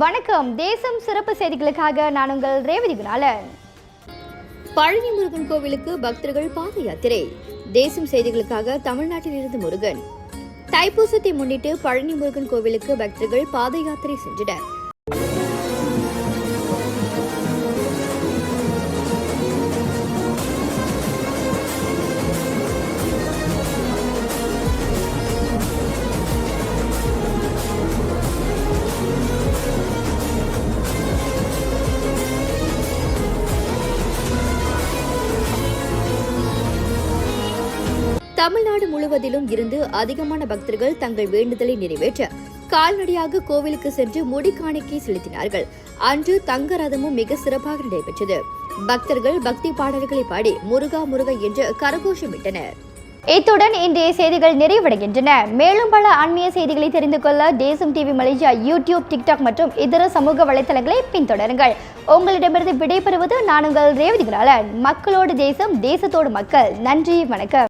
வணக்கம். தேசம் சிறப்பு செய்திகளுக்காக நான் உங்கள் ரேவதி குணாலன். பழனி முருகன் கோவிலுக்கு பக்தர்கள் பாத யாத்திரை. தேசம் செய்திகளுக்காக தமிழ்நாட்டில் இருந்து முருகன். தைப்பூசத்தை முன்னிட்டு பழனி முருகன் கோவிலுக்கு பக்தர்கள் பாத யாத்திரை சென்றனர். தமிழ்நாடு முழுவதிலும் இருந்து அதிகமான பக்தர்கள் தங்கள் வேண்டுதலை நிறைவேற்ற கால்நடையாக கோவிலுக்கு சென்று முடி காணிக்கை செலுத்தினார்கள். அன்று தங்க ரதமும் மிக சிறப்பாக நடைபெற்றது. பக்தர்கள் பக்தி பாடல்களை பாடி முருகா முருகா என்று கரகோஷமிட்டனர். இத்துடன் இன்றைய செய்திகள் நிறைவடைகின்றன. மேலும் பல ஆன்மீக செய்திகளை தெரிந்து கொள்ள தேசம் டிவி மலேசியா யூடியூப் டிக்டாக் மற்றும் இதர சமூக வலைத்தளங்களை பின்தொடருங்கள். உங்களிடமிருந்து விடைபெறுவது நான் உங்கள் ரேவதி மக்களோடு தேசம் தேசத்தோடு மக்கள். நன்றி வணக்கம்.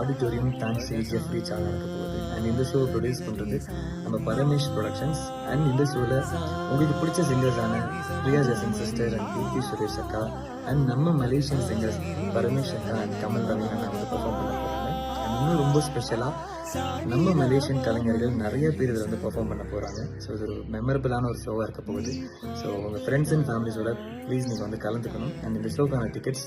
ஆடிட்டோரியம் தேங்க்ஸ் ஜெஃப்ரி சால் நடக்க போகுது. அண்ட் இந்த ஷோ ப்ரொடியூஸ் பண்ணுறது நம்ம பரமேஷ் ப்ரொடக்ஷன்ஸ் அண்ட் இந்த ஷோவில் உங்களுக்கு பிடிச்ச சிங்கர்ஸான பிரியா ஜசன் சிஸ்டர் அண்ட் கீர்த்தி சுரேஷ் அக்கா. அண்ட் நம்ம மலேசியன் சிங்கர்ஸ் பரமேஷ் அக்கா அண்ட் கமல் ரவி வந்து பர்ஃபார்ம் பண்ண போகிறாங்க இன்னும் ரொம்ப ஸ்பெஷலாக நம்ம மலேசியன் கலைஞர்கள் நிறைய பேர் இதில் வந்து பர்ஃபார்ம் பண்ண போகிறாங்க ஸோ இது ஒரு மெமரபிளான ஒரு ஷோவாக இருக்க போகுது. ஸோ உங்கள் ஃப்ரெண்ட்ஸ் அண்ட் ஃபேமிலிஸோட ப்ளீஸ் நீங்கள் வந்து கலந்துக்கணும். அண்ட் இந்த ஷோக்கான tickets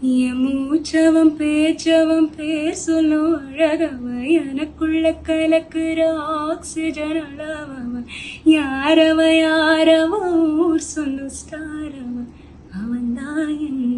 என் மூச்சவம் பேச்சவம் பேசணும் சொல்லும் அழகவ எனக்குள்ள கலக்குற ஆக்சிஜன் அளவவன் யாரவ யாரவ ஊர் சொல்லும் ஸ்டாரவ அவன் தான் என்னவனா